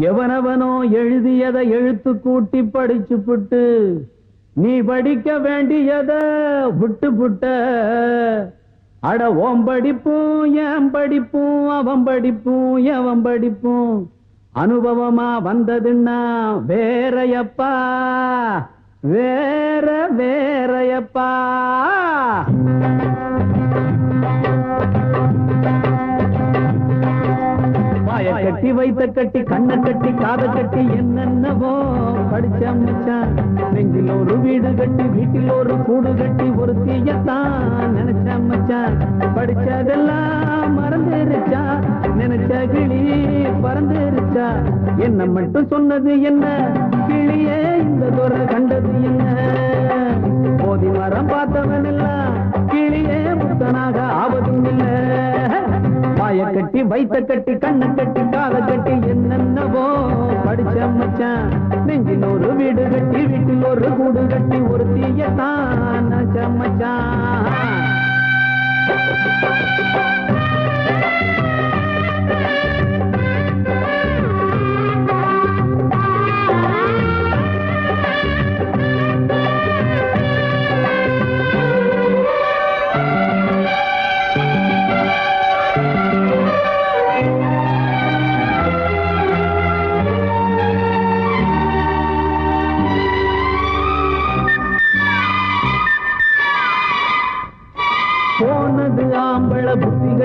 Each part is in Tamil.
எவனவனோ எழுதியதை எழுத்து கூட்டி படிச்சு புட்டு நீ படிக்க வேண்டியத விட்டு புட்ட. அட ஓம் படிப்பும் ஏன் படிப்பும் அவன் படிப்பும் எவன் படிப்பும். அனுபவமா வந்ததுன்னா வேறையப்பா. வேற வேறையப்பா. கட்டி கட்டி கண்ணை கட்டி காதை கட்டி என்னென்னவோ படிச்ச மச்சான் நெஞ்சில் ஒரு வீடு கட்டி வீட்டில் ஒரு கூடு கட்டி ஒரு தீயத்தான் நினைச்ச மச்சான் படிச்சதெல்லாம் மறந்துருச்சா? நினைச்ச கிளி பறந்துருச்சா? என்ன மட்டும் சொன்னது என்ன? கிளியே வைத்த கட்டி கண்ணை கட்டி கால கட்டி என்னென்னவோ படிச்ச மச்சான். நெஞ்சில் ஒரு வீடு கட்டி வீட்டில் ஒரு கூடு கட்டி ஒரு தீயத்தான் நச்ச மச்சான்.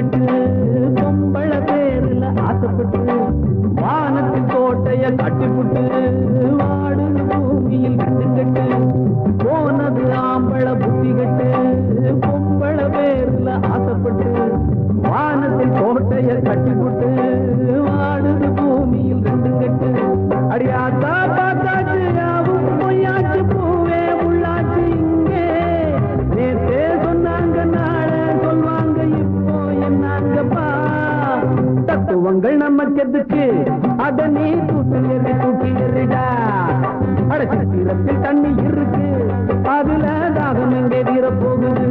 கட்டு பொம்பள பேருல ஆசைப்பட்டு வானத்து கோட்டைய கட்டிப்புட்டு வாடு பூமியில் கட்டு கட்டு போனது ஆம்பள புத்தி கட்டு பொம்பள பேருல ஆசைப்பட்டு வானத்தில் கோட்டைய கட்டிப்புட்டு வாடுது பூமியில் ரெண்டு கட்டு. அடியாத்தா தத்துவங்கள் நம்ம எதுக்கு அத நீ தூக்கி எறி தூக்கி எறிடா. அட சித்திரத்தில் தண்ணி இருக்கு. அதுல தாகம் எங்கே வீர போகுது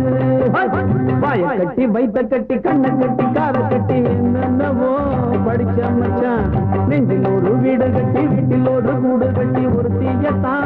வாய கட்டி வைத்த கட்டி கண்ணை கட்டி கார கட்டி என்னென்னவோ படிச்ச மச்சான். நெஞ்சில் ஒரு வீடு கட்டி வீட்டில் ஒரு கூடு கட்டி ஒரு தீயத்தான்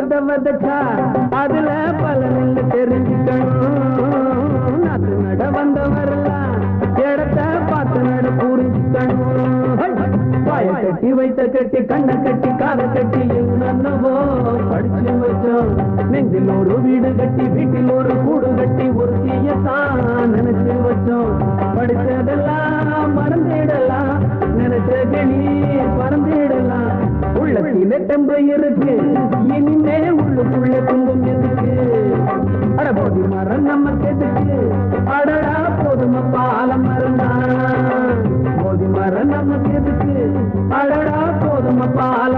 பாறையில வெத அதுல பலனில் தெரிஞ்சுக்கணும் அது நட வந்தவரெல்லாம் இடத்த பார்த்து நட புரிஞ்சுக்கணும் வாய கட்டி வைத்த கட்டி கண்ணை கட்டி காதை கட்டி என்னவோ படிச்சு வச்சோம். நெஞ்சில் ஒரு வீடு கட்டி வீட்டில் ஒரு கூடு கட்டி உடம்பு இருக்கு. இனிமே உள்ளுக்குள்ள துன்பம் இருக்கு அட போதி மரம் நமக்கு எதுக்கு? அடடா போதும பாலம் மரம் போதி மரம் நமக்கு எதுக்கு? அடடா போதும பாலம்